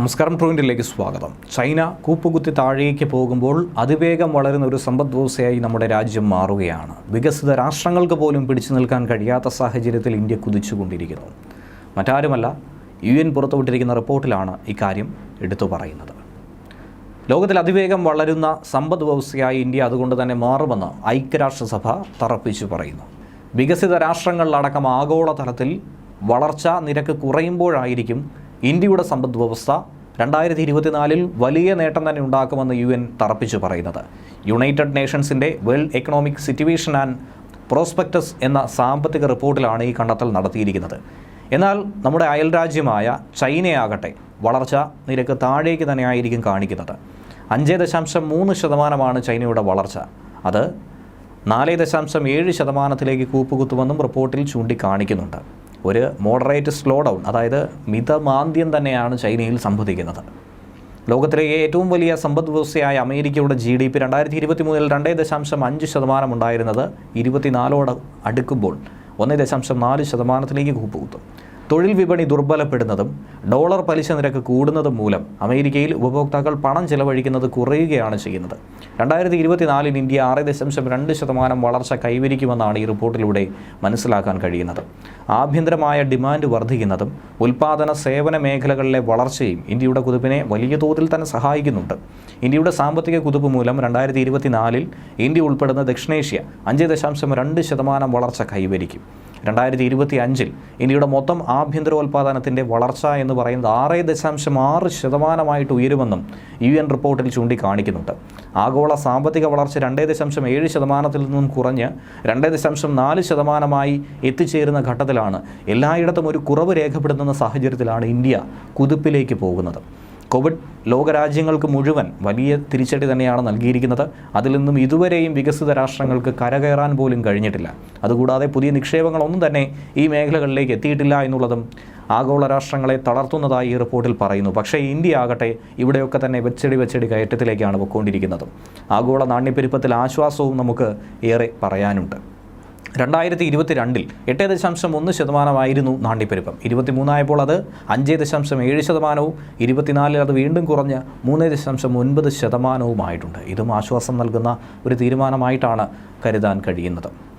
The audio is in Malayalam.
നമസ്കാരം ട്രൂവിന്റിലേക്ക് സ്വാഗതം. ചൈന കൂപ്പുകുത്തി താഴേക്ക് പോകുമ്പോൾ അതിവേഗം വളരുന്ന ഒരു സമ്പദ്വ്യവസ്ഥയായി നമ്മുടെ രാജ്യം മാറുകയാണ്. വികസിത രാഷ്ട്രങ്ങൾക്ക് പോലും പിടിച്ചു നിൽക്കാൻ കഴിയാത്ത സാഹചര്യത്തിൽ ഇന്ത്യ കുതിച്ചുകൊണ്ടിരിക്കുന്നു. മറ്റാരുമല്ല യു എൻ പുറത്തുവിട്ടിരിക്കുന്ന റിപ്പോർട്ടിലാണ് ഇക്കാര്യം എടുത്തു പറയുന്നത്. ലോകത്തിൽ അതിവേഗം വളരുന്ന സമ്പദ് വ്യവസ്ഥയായി ഇന്ത്യ അതുകൊണ്ട് തന്നെ മാറുമെന്ന് ഐക്യരാഷ്ട്രസഭ തറപ്പിച്ചു പറയുന്നു. വികസിത രാഷ്ട്രങ്ങളിലടക്കം ആഗോളതലത്തിൽ വളർച്ചാ നിരക്ക് കുറയുമ്പോഴായിരിക്കും ഇന്ത്യയുടെ സമ്പദ് വ്യവസ്ഥ രണ്ടായിരത്തി ഇരുപത്തിനാലിൽ വലിയ നേട്ടം തന്നെ ഉണ്ടാക്കുമെന്ന് യു എൻ തറപ്പിച്ചു പറയുന്നത്. United നേഷൻസിന്റെ world economic situation and prospectus എന്ന സാമ്പത്തിക റിപ്പോർട്ടിലാണ് ഈ കണ്ടെത്തൽ നടത്തിയിരിക്കുന്നത്. എന്നാൽ നമ്മുടെ അയൽരാജ്യമായ ചൈനയാകട്ടെ വളർച്ച നിരക്ക് താഴേക്ക് തന്നെയായിരിക്കും കാണിക്കുന്നത്. അഞ്ച് ദശാംശം മൂന്ന് ശതമാനമാണ് ചൈനയുടെ വളർച്ച. അത് നാല് ദശാംശം ഏഴ് ശതമാനത്തിലേക്ക് കൂപ്പുകുത്തുമെന്നും റിപ്പോർട്ടിൽ ചൂണ്ടിക്കാണിക്കുന്നുണ്ട്. ഒരു മോഡറേറ്റ് സ്ലോ ഡൗൺ അതായത് മിതമാന്ദ്യം തന്നെയാണ് ചൈനയിൽ സംഭവിക്കുന്നത്. ലോകത്തിലെ ഏറ്റവും വലിയ സമ്പദ് വ്യവസ്ഥയായ അമേരിക്കയുടെ ജി ഡി പി രണ്ടായിരത്തി ഇരുപത്തി മൂന്നിൽ രണ്ടേ ദശാംശം അഞ്ച് ശതമാനം ഉണ്ടായിരുന്നത് ഇരുപത്തിനാലോട് അടുക്കുമ്പോൾ ഒന്ന് ദശാംശം നാല് ശതമാനത്തിലേക്ക് കൂപ്പുകുത്തും. തൊഴിൽ വിപണി ദുർബലപ്പെടുന്നതും ഡോളർ പലിശ നിരക്ക് കൂടുന്നതും മൂലം അമേരിക്കയിൽ ഉപഭോക്താക്കൾ പണം ചെലവഴിക്കുന്നത് കുറയുകയാണ് ചെയ്യുന്നത്. രണ്ടായിരത്തി ഇരുപത്തിനാലിൽ ഇന്ത്യ ആറ് ദശാംശം രണ്ട് ശതമാനം വളർച്ച കൈവരിക്കുമെന്നാണ് ഈ റിപ്പോർട്ടിലൂടെ മനസ്സിലാക്കാൻ കഴിയുന്നത്. ആഭ്യന്തരമായ ഡിമാൻഡ് വർദ്ധിക്കുന്നതും ഉൽപ്പാദന സേവന മേഖലകളിലെ വളർച്ചയും ഇന്ത്യയുടെ കുതിപ്പിനെ വലിയ തോതിൽ തന്നെ സഹായിക്കുന്നുണ്ട്. ഇന്ത്യയുടെ സാമ്പത്തിക കുതിപ്പ് മൂലം രണ്ടായിരത്തി ഇരുപത്തിനാലിൽ ഇന്ത്യ ഉൾപ്പെടുന്ന ദക്ഷിണേഷ്യ അഞ്ച് ദശാംശം രണ്ട് ശതമാനം വളർച്ച കൈവരിക്കും. രണ്ടായിരത്തി ഇരുപത്തി അഞ്ചിൽ ഇന്ത്യയുടെ മൊത്തം ആഭ്യന്തരോൽപാദനത്തിന്റെ വളർച്ച എന്ന് പറയുന്നത് ആറ് ദശാംശം ആറ് ശതമാനമായിട്ട് ഉയരുമെന്നും യു എൻ റിപ്പോർട്ടിൽ ചൂണ്ടിക്കാണിക്കുന്നുണ്ട്. ആഗോള സാമ്പത്തിക വളർച്ച രണ്ടേ ദശാംശം ഏഴ് ശതമാനത്തിൽ നിന്നും കുറഞ്ഞ് രണ്ടേ ദശാംശം നാല് ശതമാനമായി എത്തിച്ചേരുന്ന ഘട്ടത്തിലാണ് എല്ലായിടത്തും ഒരു കുറവ് രേഖപ്പെടുത്തുന്ന സാഹചര്യത്തിലാണ് ഇന്ത്യ കുതിപ്പിലേക്ക് പോകുന്നത്. കോവിഡ് ലോകരാജ്യങ്ങൾക്ക് മുഴുവൻ വലിയ തിരിച്ചടി തന്നെയാണ് നൽകിയിരിക്കുന്നത്. അതിൽ നിന്നും ഇതുവരെയും വികസിത രാഷ്ട്രങ്ങൾക്ക് കരകയറാൻ പോലും കഴിഞ്ഞിട്ടില്ല. അതുകൂടാതെ പുതിയ നിക്ഷേപങ്ങളൊന്നും തന്നെ ഈ മേഖലകളിലേക്ക് എത്തിയിട്ടില്ല എന്നുള്ളതും ആഗോള രാഷ്ട്രങ്ങളെ തളർത്തുന്നതായി ഈ റിപ്പോർട്ടിൽ പറയുന്നു. പക്ഷേ ഇന്ത്യ ആകട്ടെ ഇവിടെയൊക്കെ തന്നെ വെച്ചടി വെച്ചടി കയറ്റത്തിലേക്കാണ് പൊയ്ക്കൊണ്ടിരിക്കുന്നത്. ആഗോള നാണ്യപ്പെരുപ്പത്തിൽ ആശ്വാസവും നമുക്ക് ഏറെ പറയാനുണ്ട്. രണ്ടായിരത്തി ഇരുപത്തി രണ്ടിൽ എട്ട് ദശാംശം ഒന്ന് ശതമാനമായിരുന്നു നാണ്യപ്പെരുപ്പം. ഇരുപത്തിമൂന്നായപ്പോൾ അത് അഞ്ച് ദശാംശം ഏഴ് ശതമാനവും ഇരുപത്തിനാലിൽ അത് വീണ്ടും കുറഞ്ഞ് മൂന്ന് ദശാംശം ഒൻപത് ശതമാനവുമായിട്ടുണ്ട്. ഇതും ആശ്വാസം നൽകുന്ന ഒരു തീരുമാനമായിട്ടാണ് കരുതാൻ കഴിയുന്നത്.